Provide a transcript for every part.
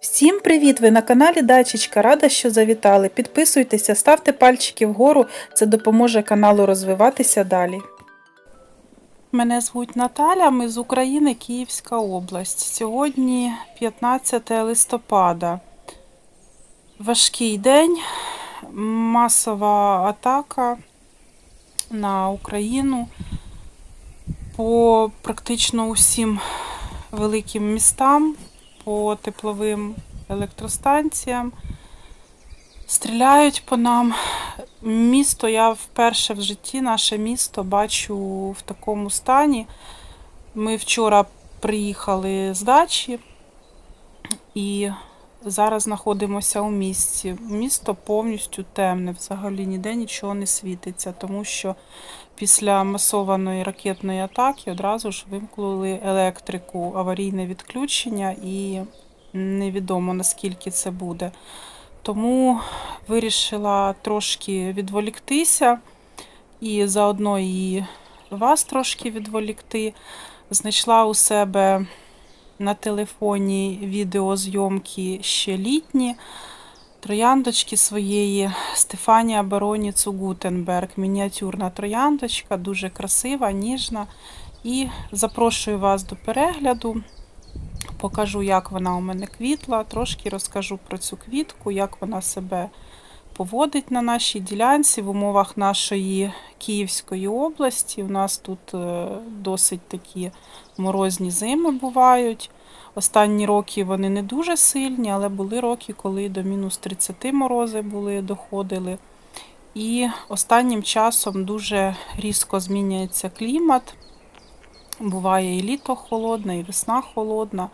Всім привіт! Ви на каналі Дачечка. Рада, що завітали. Підписуйтеся, ставте пальчики вгору, це допоможе каналу розвиватися далі. Мене звуть Наталя, ми з України, Київська область. Сьогодні 15 листопада. Важкий день, масова атака на Україну по практично усім великим містам, по тепловим електростанціям. Стріляють по нам. Місто я вперше в житті, наше місто бачу в такому стані. Ми вчора приїхали з дачі і зараз знаходимося у місті. Місто повністю темне, взагалі ніде нічого не світиться, тому що після масованої ракетної атаки одразу ж вимкнули електрику, аварійне відключення і невідомо наскільки це буде. Тому вирішила трошки відволіктися і заодно і вас трошки відволікти. Знайшла у себе на телефоні відеозйомки ще літні трояндочки своєї Стефанія Бароніцу Гутенберг. Мініатюрна трояндочка, дуже красива, ніжна. І запрошую вас до перегляду. Покажу, як вона у мене квітла, трошки розкажу про цю квітку, як вона себе поводить на нашій ділянці в умовах нашої Київської області. У нас тут е, досить такі морозні зими бувають. Останні роки вони не дуже сильні, але були роки, коли до мінус 30 морози були, доходили. І останнім часом дуже різко змінюється клімат. Буває і літо холодне, і весна холодна.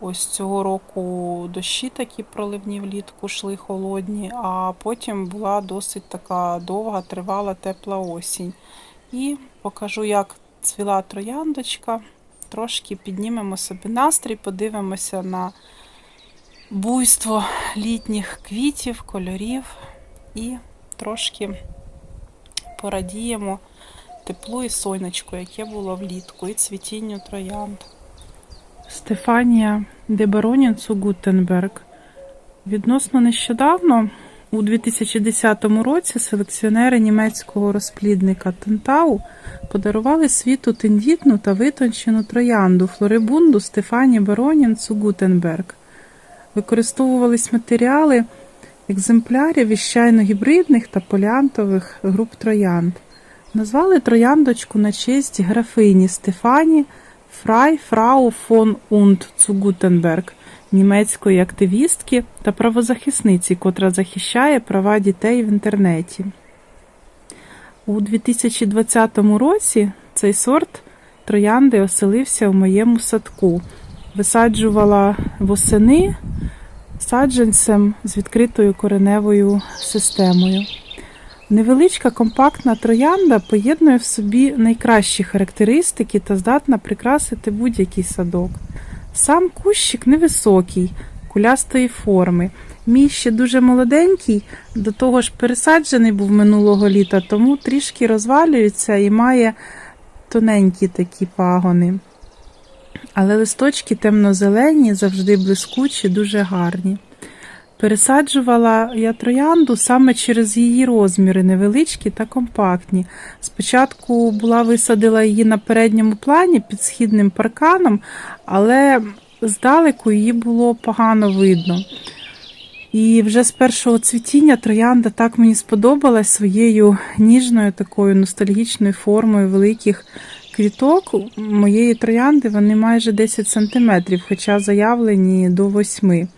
Ось цього року дощі такі проливні влітку йшли холодні, а потім була досить така довга, тривала, тепла осінь. І покажу, як цвіла трояндочка. Трошки піднімемо собі настрій, подивимося на буйство літніх квітів, кольорів і трошки порадіємо теплу і сонечку, яке було влітку, і цвітінню троянд. Стефанія Дебаронінцу Гутенберг. Відносно нещодавно, у 2010 році, селекціонери німецького розплідника Тентау подарували світу тендітну та витончену троянду флорибунду Стефані Баронінцу Гутенберг. Використовувались матеріали екземплярів із чайно-гібридних та полянтових груп троянд. Назвали трояндочку на честь графині Стефані Фрай Фрау фон Унд Цугутенберг, німецької активістки та правозахисниці, котра захищає права дітей в інтернеті. У 2020 році цей сорт троянди оселився в моєму садку. Висаджувала восени саджанцем з відкритою кореневою системою. Невеличка компактна троянда поєднує в собі найкращі характеристики та здатна прикрасити будь-який садок. Сам кущик невисокий, кулястої форми. Мій ще дуже молоденький, до того ж пересаджений був минулого літа, тому трішки розвалюється і має тоненькі такі пагони. Але листочки темно-зелені, завжди блискучі, дуже гарні. Пересаджувала я троянду саме через її розміри, невеличкі та компактні. Спочатку була висадила її на передньому плані під східним парканом, але здалеку її було погано видно. І вже з першого цвітіння троянда так мені сподобалась своєю ніжною такою ностальгічною формою великих квіток. Моєї троянди вони майже 10 см, хоча заявлені до 8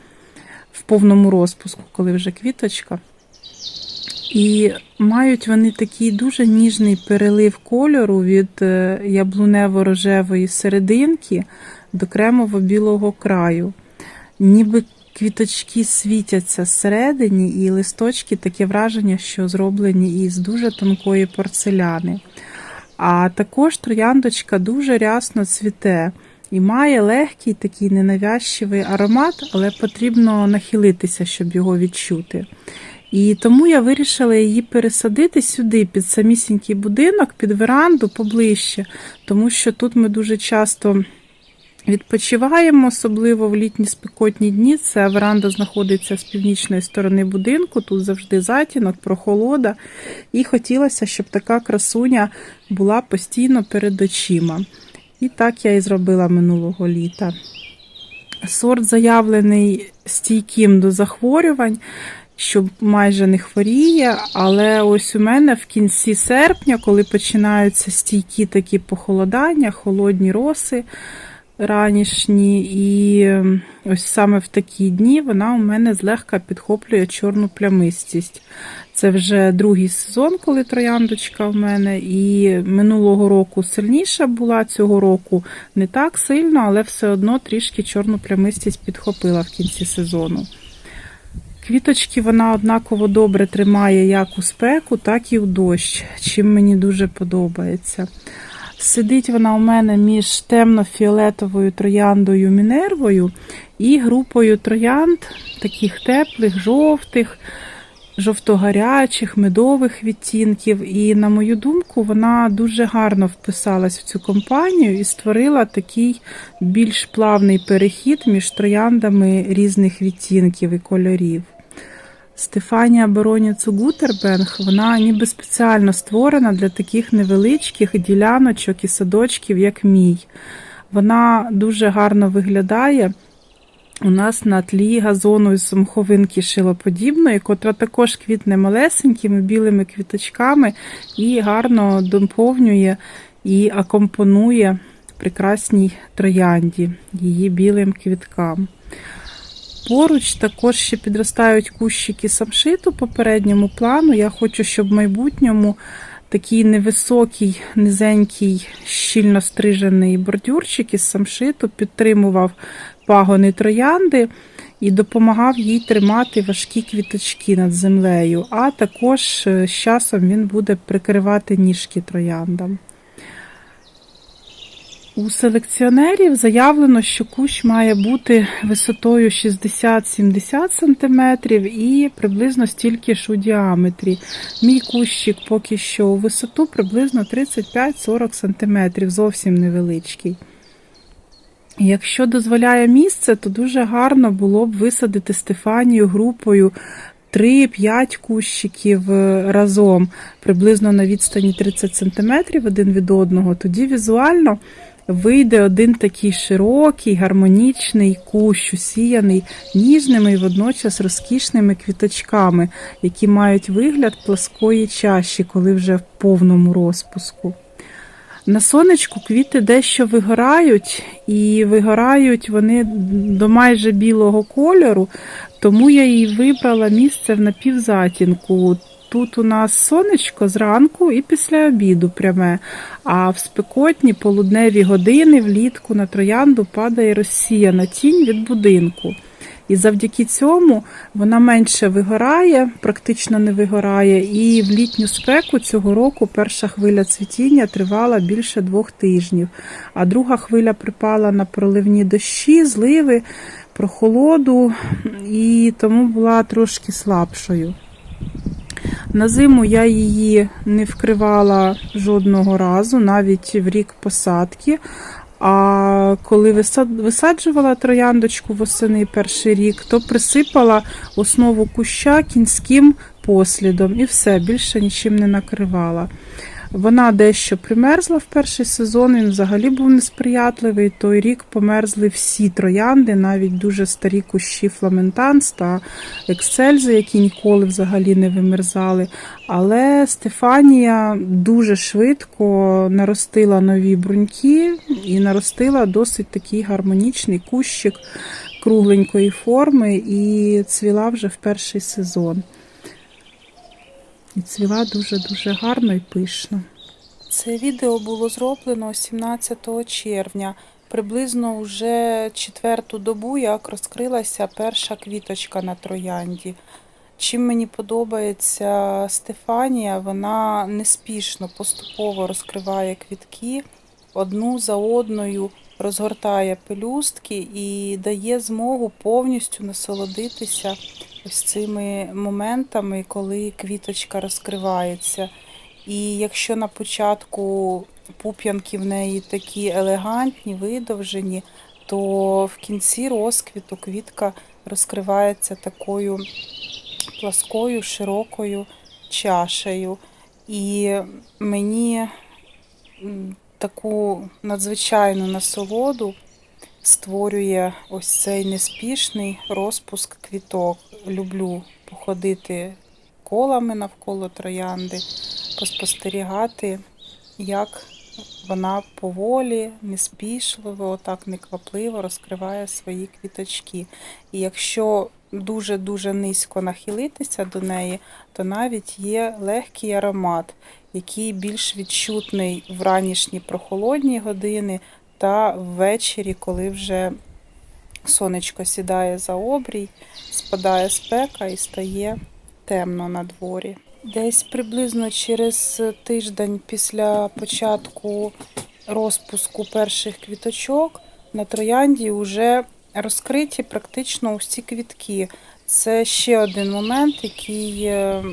в повному розпуску, коли вже квіточка. І мають вони такий дуже ніжний перелив кольору від е, яблунево-рожевої серединки до кремово-білого краю. Ніби квіточки світяться зсередині, і листочки таке враження, що зроблені із дуже тонкої порцеляни. А також трояндочка дуже рясно цвіте. І має легкий такий ненавязчивий аромат, але потрібно нахилитися, щоб його відчути. І тому я вирішила її пересадити сюди, під самісінький будинок, під веранду поближче, тому що тут ми дуже часто Відпочиваємо, особливо в літні спекотні дні. Це веранда знаходиться з північної сторони будинку. Тут завжди затінок, прохолода. І хотілося, щоб така красуня була постійно перед очима. І так я і зробила минулого літа. Сорт заявлений стійким до захворювань, що майже не хворіє. Але ось у мене в кінці серпня, коли починаються стійкі такі похолодання, холодні роси ранішні, і ем, ось саме в такі дні вона у мене злегка підхоплює чорну плямистість. Це вже другий сезон, коли трояндочка в мене, і минулого року сильніша була, цього року не так сильно, але все одно трішки чорну плямистість підхопила в кінці сезону. Квіточки вона однаково добре тримає як у спеку, так і в дощ, чим мені дуже подобається. Сидить вона у мене між темно-фіолетовою трояндою Мінервою і групою троянд, таких теплих, жовтих, жовтогарячих, медових відтінків. І, на мою думку, вона дуже гарно вписалась в цю компанію і створила такий більш плавний перехід між трояндами різних відтінків і кольорів. Стефанія Бароні Цугутербенг, вона ніби спеціально створена для таких невеличких діляночок і садочків, як мій. Вона дуже гарно виглядає у нас на тлі газону із мховинки шилоподібної, котра також квітне малесенькими білими квіточками і гарно доповнює і акомпонує прекрасній троянді, її білим квіткам. Поруч також ще підростають кущики самшиту по передньому плану. Я хочу, щоб в майбутньому такий невисокий, низенький, щільно стрижений бордюрчик із самшиту підтримував пагони троянди і допомагав їй тримати важкі квіточки над землею, а також е, з часом він буде прикривати ніжки трояндам. У селекціонерів заявлено, що кущ має бути висотою 60-70 см і приблизно стільки ж у діаметрі. Мій кущик поки що у висоту приблизно 35-40 см, зовсім невеличкий. Якщо дозволяє місце, то дуже гарно було б висадити Стефанію групою 3-5 кущиків е, разом, приблизно на відстані 30 см один від одного. Тоді візуально вийде один такий широкий, гармонічний кущ, усіяний ніжними і водночас розкішними квіточками, які мають вигляд плоскої чаші, коли вже в повному розпуску. На сонечку квіти дещо вигорають, і вигорають вони до майже білого кольору, тому я їй вибрала місце в напівзатінку. Тут у нас сонечко зранку і після обіду пряме, а в спекотні полудневі години влітку на троянду падає розсіяна тінь від будинку. І завдяки цьому вона менше вигорає, практично не вигорає. І в літню спеку цього року перша хвиля цвітіння тривала більше двох тижнів, а друга хвиля припала на проливні дощі, зливи, прохолоду, і тому була трошки слабшою. На зиму я її не вкривала жодного разу, навіть в рік посадки. А коли висаджувала трояндочку восени перший рік, то присипала основу куща кінським послідом і все, більше нічим не накривала. Вона дещо примерзла в перший сезон, він взагалі був несприятливий. Той рік померзли всі троянди, навіть дуже старі кущі фламентанс та ексельзи, які ніколи взагалі не вимерзали. Але Стефанія дуже швидко наростила нові бруньки і наростила досить такий гармонічний кущик кругленької форми і цвіла вже в перший сезон. І цвіла дуже-дуже гарно і пишно. Це відео було зроблено 17 червня. Приблизно вже четверту добу, як розкрилася перша квіточка на троянді. Чим мені подобається Стефанія, вона неспішно, поступово розкриває квітки, одну за одною розгортає пелюстки і дає змогу повністю насолодитися ось цими моментами, коли квіточка розкривається. І якщо на початку пуп'янки в неї такі елегантні, видовжені, то в кінці розквіту квітка розкривається такою пласкою, широкою чашею. І мені таку надзвичайну насолоду створює ось цей неспішний розпуск квіток. Люблю походити колами навколо троянди, поспостерігати, як вона поволі, неспішливо, отак неквапливо розкриває свої квіточки. І якщо дуже-дуже низько нахилитися до неї, то навіть є легкий аромат, який більш відчутний в ранішні прохолодні години та ввечері, коли вже сонечко сідає за обрій, спадає спека і стає темно на дворі. Десь приблизно через тиждень після початку розпуску перших квіточок на троянді вже розкриті практично усі квітки. Це ще один момент, який е,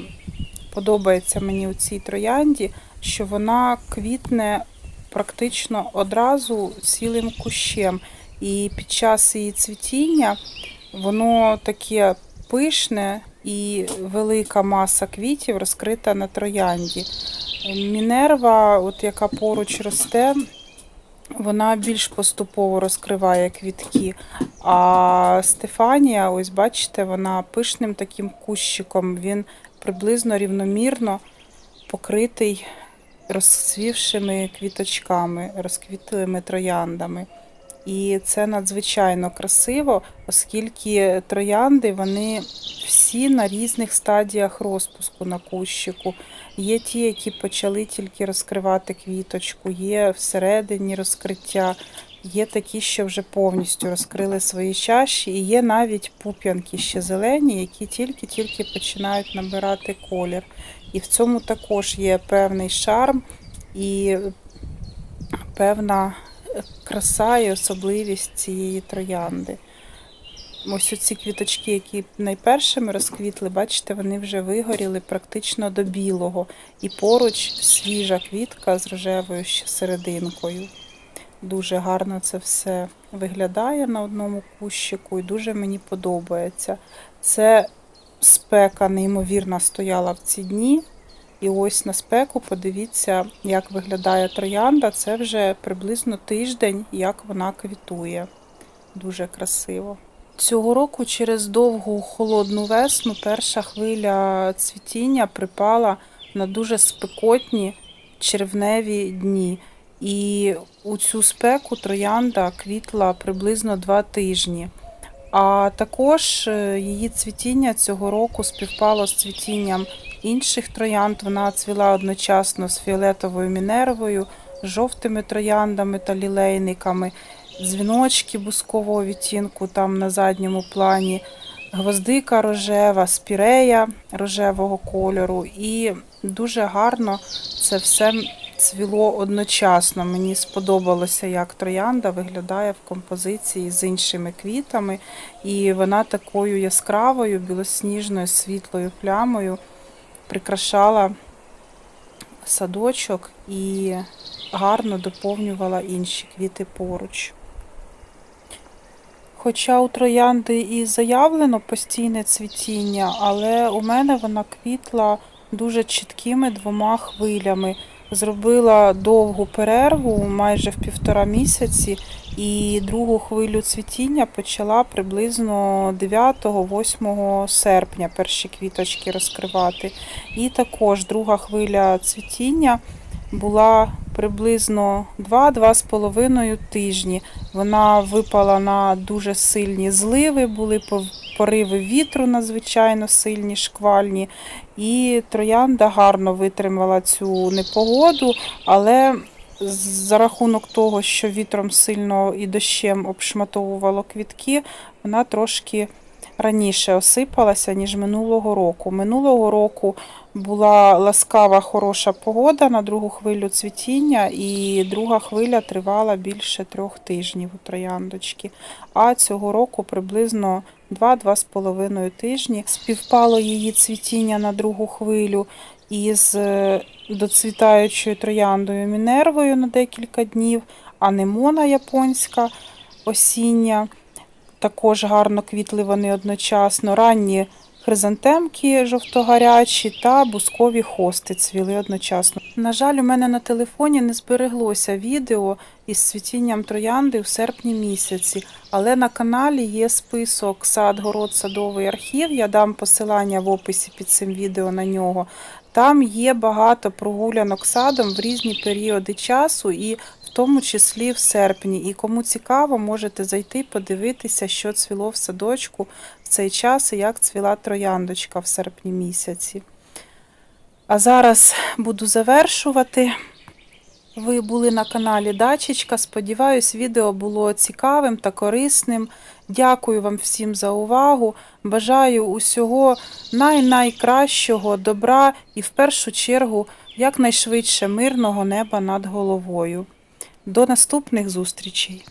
подобається мені у цій троянді, що вона квітне практично одразу цілим кущем. І під час її цвітіння воно таке пишне і велика маса квітів розкрита на троянді. Мінерва, от яка поруч росте, вона більш поступово розкриває квітки. А Стефанія, ось бачите, вона пишним таким кущиком, він приблизно рівномірно покритий розцвівшими квіточками, розквітлими трояндами. І це надзвичайно красиво, оскільки троянди вони всі на різних стадіях розпуску на кущику. Є ті, які почали тільки розкривати квіточку, є всередині розкриття, є такі, що вже повністю розкрили свої чаші, і є навіть пуп'янки ще зелені, які тільки-тільки починають набирати колір. І в цьому також є певний шарм і певна краса і особливість цієї троянди. Ось оці квіточки, які найпершими розквітли, бачите, вони вже вигоріли практично до білого. І поруч свіжа квітка з рожевою ще серединкою. Дуже гарно це все виглядає на одному кущику і дуже мені подобається. Це спека неймовірна стояла в ці дні. І ось на спеку подивіться, як виглядає троянда. Це вже приблизно тиждень, як вона квітує. Дуже красиво. Цього року через довгу холодну весну перша хвиля цвітіння припала на дуже спекотні червневі дні. І у цю спеку троянда квітла приблизно два тижні. А також е, її цвітіння цього року співпало з цвітінням інших троянд. Вона цвіла одночасно з фіолетовою мінервою, жовтими трояндами та лілейниками, дзвіночки бускового відтінку там на задньому плані, гвоздика рожева, спірея рожевого кольору. І дуже гарно це все цвіло одночасно. Мені сподобалося, як троянда виглядає в композиції з іншими квітами, і вона такою яскравою, білосніжною, світлою плямою прикрашала садочок і гарно доповнювала інші квіти поруч. Хоча у троянди і заявлено постійне цвітіння, але у мене вона квітла дуже чіткими двома хвилями. Зробила довгу перерву майже в півтора місяці, і другу хвилю цвітіння почала приблизно 9-8 серпня перші квіточки розкривати. І також друга хвиля цвітіння була приблизно 2-2,5 тижні. Вона випала на дуже сильні зливи, були пориви вітру надзвичайно сильні, шквальні. І троянда гарно витримала цю непогоду, але за рахунок того, що вітром сильно і дощем обшматовувало квітки, вона трошки раніше осипалася, ніж минулого року. Минулого року була ласкава, хороша погода на другу хвилю цвітіння, і друга хвиля тривала більше трьох тижнів у трояндочки. А цього року приблизно 2-2,5 тижні співпало її цвітіння на другу хвилю із е, доцвітаючою трояндою Мінервою на декілька днів, анемона японська осіння. Також гарно квітли вони одночасно. Ранні хризантемки жовтогарячі та бускові хости цвіли одночасно. На жаль, у мене на телефоні не збереглося відео із цвітінням троянди в серпні місяці, але на каналі є список сад, город, садовий архів. Я дам посилання в описі під цим відео на нього. Там є багато прогулянок садом в різні періоди часу і в тому числі в серпні. І кому цікаво, можете зайти подивитися, що цвіло в садочку в цей час і як цвіла трояндочка в серпні місяці. А зараз буду завершувати. Ви були на каналі Дачечка. Сподіваюсь, відео було цікавим та корисним. Дякую вам всім за увагу. Бажаю усього най-найкращого, добра і в першу чергу якнайшвидше мирного неба над головою. До наступних зустрічей!